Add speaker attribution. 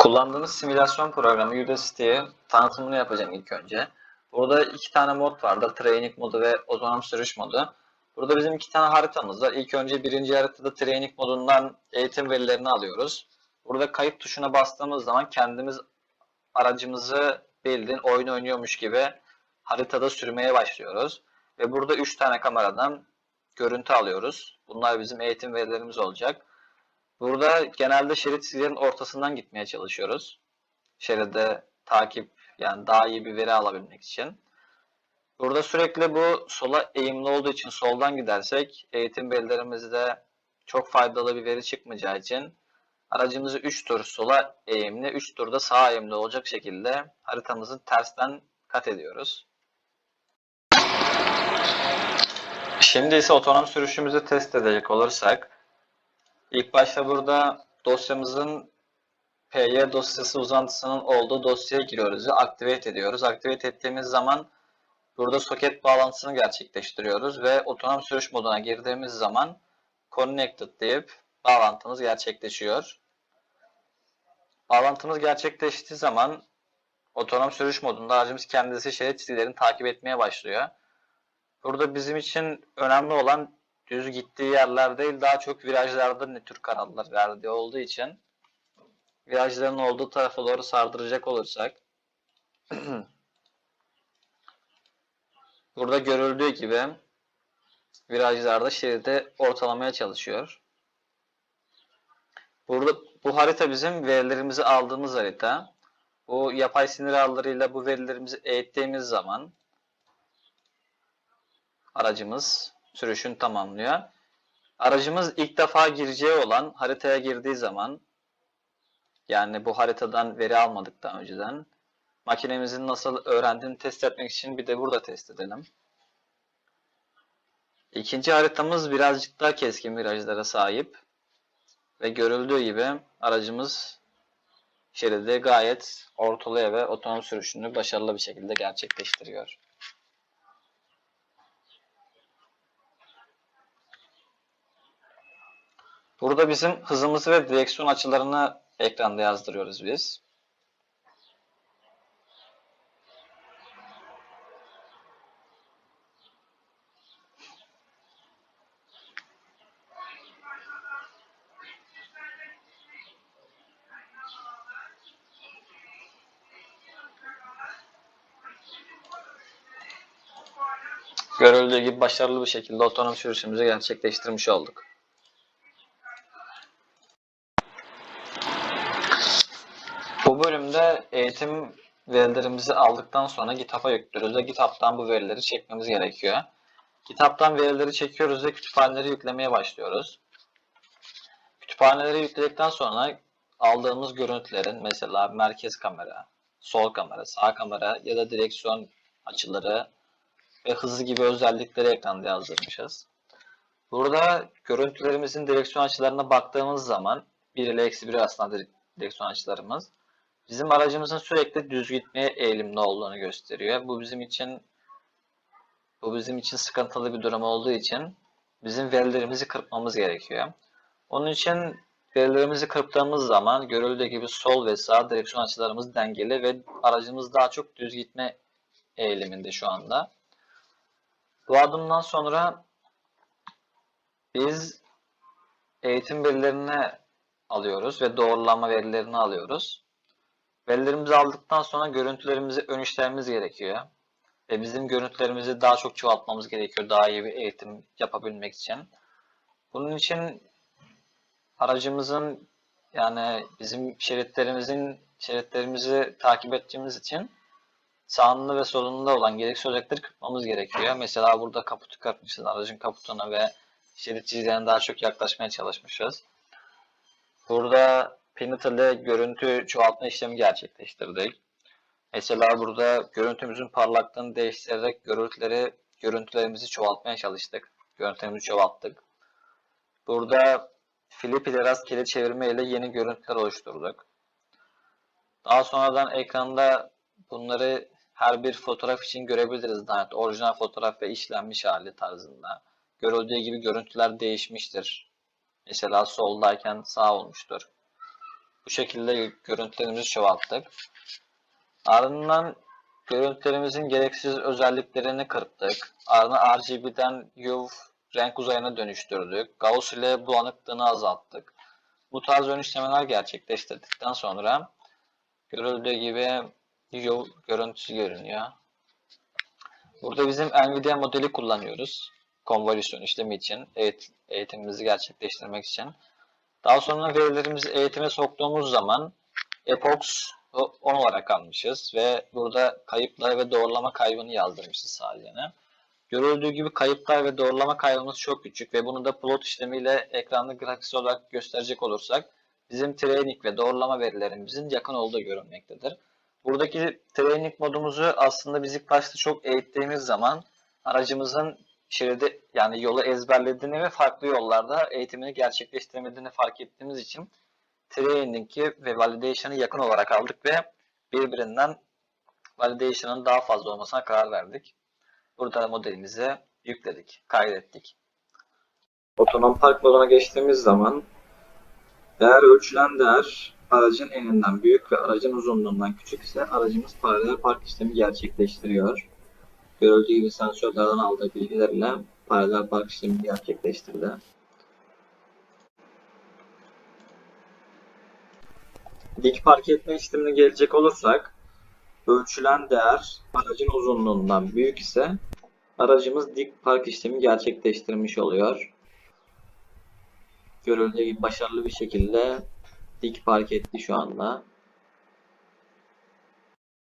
Speaker 1: Kullandığımız simülasyon programı Udacity'ye tanıtımını yapacağım ilk önce. Burada iki tane mod vardır. Training modu ve otonom sürüş modu. Burada bizim iki tane haritamız var. İlk önce birinci haritada training modundan eğitim verilerini alıyoruz. Burada kayıt tuşuna bastığımız zaman kendimiz aracımızı bildiğin oyun oynuyormuş gibi haritada sürmeye başlıyoruz. Ve burada 3 tane kameradan görüntü alıyoruz. Bunlar bizim eğitim verilerimiz olacak. Burada genelde şerit çizgilerin ortasından gitmeye çalışıyoruz. Şeride takip yani daha iyi bir veri alabilmek için. Burada sürekli bu sola eğimli olduğu için soldan gidersek eğitim verilerimizde çok faydalı bir veri çıkmayacağı için aracımızı 3 tur sola eğimli, 3 turda sağa eğimli olacak şekilde haritamızı tersten kat ediyoruz. Şimdi ise otonom sürüşümüzü test edecek olursak ilk başta burada dosyamızın PY dosyası uzantısının olduğu dosyaya giriyoruz ve activate ediyoruz. Activate ettiğimiz zaman burada soket bağlantısını gerçekleştiriyoruz ve otonom sürüş moduna girdiğimiz zaman connected deyip bağlantımız gerçekleşiyor. Bağlantımız gerçekleştiği zaman otonom sürüş modunda aracımız kendisi şerit çizgilerini takip etmeye başlıyor. Burada bizim için önemli olan düz gittiği yerler değil daha çok virajlarda ne tür kararlar verdiği olduğu için virajların olduğu tarafa doğru sardıracak olursak burada görüldüğü gibi virajlarda şeridi ortalamaya çalışıyor. Burada bu harita bizim verilerimizi aldığımız harita. Bu yapay sinir ağlarıyla bu verilerimizi eğittiğimiz zaman aracımız sürüşünü tamamlıyor. Aracımız ilk defa gireceği olan haritaya girdiği zaman yani bu haritadan veri almadık daha önceden makinemizin nasıl öğrendiğini test etmek için bir de burada test edelim. İkinci haritamız birazcık daha keskin virajlara sahip ve görüldüğü gibi aracımız şeridi gayet ortalaya ve otonom sürüşünü başarılı bir şekilde gerçekleştiriyor. Burada bizim hızımızı ve direksiyon açılarını ekranda yazdırıyoruz biz. Görüldüğü gibi başarılı bir şekilde otonom sürüşümüzü gerçekleştirmiş olduk. Bu bölümde eğitim verilerimizi aldıktan sonra GitHub'a yüklüyoruz ve GitHub'tan bu verileri çekmemiz gerekiyor. GitHub'tan verileri çekiyoruz ve kütüphaneleri yüklemeye başlıyoruz. Kütüphaneleri yükledikten sonra aldığımız görüntülerin mesela merkez kamera, sol kamera, sağ kamera ya da direksiyon açıları ve hızı gibi özellikleri ekranda yazdırmışız. Burada görüntülerimizin direksiyon açılarına baktığımız zaman 1 ile eksi 1 arasında direksiyon açılarımız bizim aracımızın sürekli düz gitmeye eğilimli olduğunu gösteriyor. Bu bizim için bu bizim için sıkıntılı bir durum olduğu için bizim verilerimizi kırpmamız gerekiyor. Onun için verilerimizi kırptığımız zaman görüldüğü gibi sol ve sağ direksiyon açılarımız dengeli ve aracımız daha çok düz gitme eğiliminde şu anda. Bu adımdan sonra biz eğitim verilerini alıyoruz ve doğrulama verilerini alıyoruz. Verilerimizi aldıktan sonra görüntülerimizi ön işlememiz gerekiyor. Ve bizim görüntülerimizi daha çok çoğaltmamız gerekiyor daha iyi bir eğitim yapabilmek için. Bunun için aracımızın yani bizim şeritlerimizin şeritlerimizi takip ettiğimiz için sağında ve solunda olan gereksiz özellikleri kırpmamız gerekiyor. Mesela burada kaputu kırpmışız. Aracın kaputuna ve şerit çizgilerine daha çok yaklaşmaya çalışmışız. Burada Pinit ile görüntü çoğaltma işlemi gerçekleştirdik. Mesela burada görüntümüzün parlaklığını değiştirerek görüntüleri, görüntülerimizi çoğaltmaya çalıştık. Görüntülerimizi çoğalttık. Burada flip ile rastgele çevirme ile yeni görüntüler oluşturduk. Daha sonradan ekranda bunları her bir fotoğraf için görebiliriz. Yani orijinal fotoğraf ve işlenmiş hali tarzında. Görüldüğü gibi görüntüler değişmiştir. Mesela soldayken sağ olmuştur. Bu şekilde görüntülerimizi çoğalttık. Ardından görüntülerimizin gereksiz özelliklerini kırptık. Ardından RGB'den UV renk uzayına dönüştürdük. Gauss ile bulanıklığını azalttık. Bu tarz ön işlemeler gerçekleştirdikten sonra görüldüğü gibi UV görüntüsü görünüyor. Burada bizim NVIDIA modeli kullanıyoruz. Konvolüsyon işlemi için, eğit- eğitimimizi gerçekleştirmek için. Daha sonra verilerimizi eğitime soktuğumuz zaman Epox 10 olarak almışız ve burada kayıplar ve doğrulama kaybını yazdırmışız sadece. Görüldüğü gibi kayıplar ve doğrulama kaybımız çok küçük ve bunu da plot işlemiyle ekranda grafiksel olarak gösterecek olursak bizim training ve doğrulama verilerimizin yakın olduğu görünmektedir. Buradaki training modumuzu aslında biz ilk başta çok eğittiğimiz zaman aracımızın şeridi yani yolu ezberlediğini ve farklı yollarda eğitimini gerçekleştiremediğini fark ettiğimiz için training'i ve validation'ı yakın olarak aldık ve birbirinden validation'ın daha fazla olmasına karar verdik. Burada modelimizi yükledik, kaydettik.
Speaker 2: Otonom park moduna geçtiğimiz zaman eğer ölçülen değer aracın eninden büyük ve aracın uzunluğundan küçük ise aracımız paralel park işlemi gerçekleştiriyor. Görüldüğü gibi sensörlerden aldığı bilgilerle paralel park işlemi gerçekleştirdi. Dik park etme işlemine gelecek olursak ölçülen değer aracın uzunluğundan büyük ise aracımız dik park işlemi gerçekleştirmiş oluyor. Görüldüğü gibi başarılı bir şekilde dik park etti şu anda.